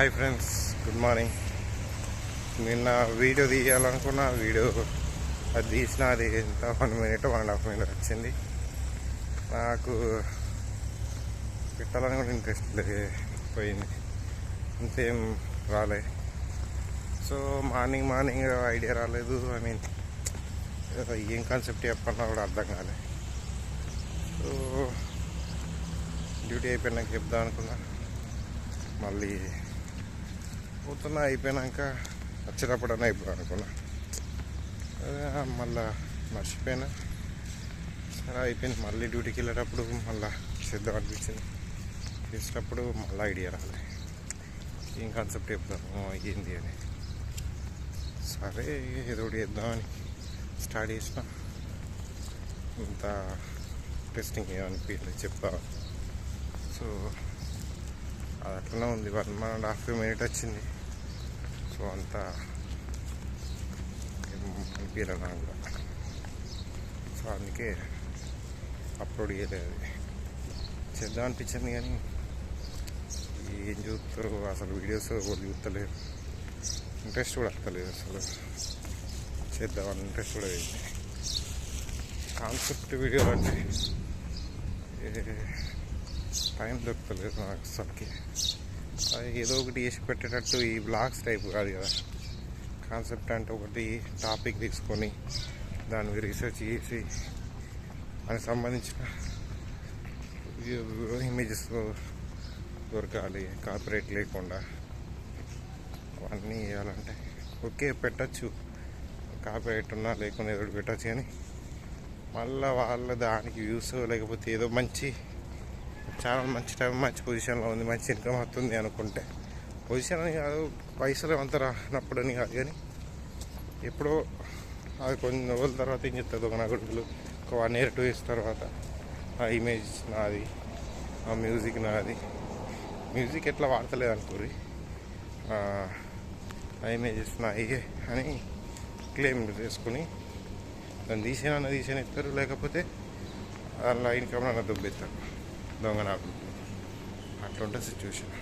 Hi friends good morning. నిన్న video తీయాలనుకున్న video అది తీసిన అది ఎంత one minute one and half minute వచ్చింది. నాకు పెట్టాలని కూడా ఇంట్రెస్ట్ పోయింది. అంతేం రాలే. సో మార్నింగ్ మార్నింగ్ ఐడియా రాలేదు. ఐ మీన్ ఏం కాన్సెప్ట్ చెప్పన్నా కూడా అర్థం కాలే. సో డ్యూటీ అయిపోయినాక చెప్దాం అనుకున్నా. మళ్ళీ పోతున్నా అయిపోయినాక వచ్చేటప్పుడన్నా ఇప్పుడు అనుకున్నా. మళ్ళా మర్చిపోయినా. సరే అయిపోయింది. మళ్ళీ డ్యూటీకి వెళ్ళేటప్పుడు మళ్ళీ సిద్ధం అనిపించింది. చేసేటప్పుడు మళ్ళీ ఐడియా రాలే. ఏం కాన్సెప్ట్ చెప్దాము ఏంది అని. సరే ఏదో ఒకటి చేద్దామని స్టార్ట్ చేసిన. ఇంత టెస్టింగ్ ఏమనిపించలేదు చెప్తా సో అది అట్లనే ఉంది. One one and half minute వచ్చింది. సో అంత అనిపించలేదు నాకు కూడా సో అందుకే అప్లోడ్ చేయలేదు. అది చేద్దాం అనిపించింది కానీ ఏం చూస్తారు? అసలు వీడియోస్ వాళ్ళు చూస్తలేరు. ఇంట్రెస్ట్ కూడా వస్తలేదు అసలు. చేద్దామని ఇంట్రెస్ట్ కూడా అయింది కాన్సెప్ట్ వీడియో అంటే టైం దొరకలేదు నాకు అసలుకి. ఏదో ఒకటి చేసి పెట్టేటట్టు ఈ బ్లాగ్స్ టైప్ కాదు కదా. కాన్సెప్ట్ అంటే ఒకటి టాపిక్ తీసుకొని దాని రీసెర్చ్ చేసి దానికి సంబంధించిన ఇమేజెస్ దొరకాలి కాపరేట్ లేకుండా. అవన్నీ చేయాలంటే ఓకే పెట్టచ్చు. కాపరేట్ ఉన్నా లేకుండా ఎదురు పెట్టచ్చు కానీ మళ్ళీ వాళ్ళ దానికి వ్యూస్ లేకపోతే ఏదో మంచి చాలా మంచి టైం మంచి పొజిషన్లో ఉంది మంచి ఇన్కమ్ వస్తుంది అనుకుంటే. పొజిషన్ అని కాదు పైసలు అంత రానప్పుడు అని కాదు కానీ ఎప్పుడో అది కొన్ని రోజుల తర్వాత ఏం చెప్తుంది ఒక నగడుగులు ఒక వన్ ఇయర్ టూ ఇయర్స్ తర్వాత ఆ ఇమేజ్ నాది ఆ మ్యూజిక్ నాది. మ్యూజిక్ ఎట్లా వాడతలేదు అనుకోరి? ఆ ఇమేజెస్ నాయి అని క్లెయిమ్ చేసుకుని దాన్ని తీసేనన్నా తీసేనా ఇస్తారు లేకపోతే అలా ఇన్కమ్ అన్న దుబ్బిస్తారు. దొంగ నాకు అట్లా ఉంటుంది సిచ్యువేషన్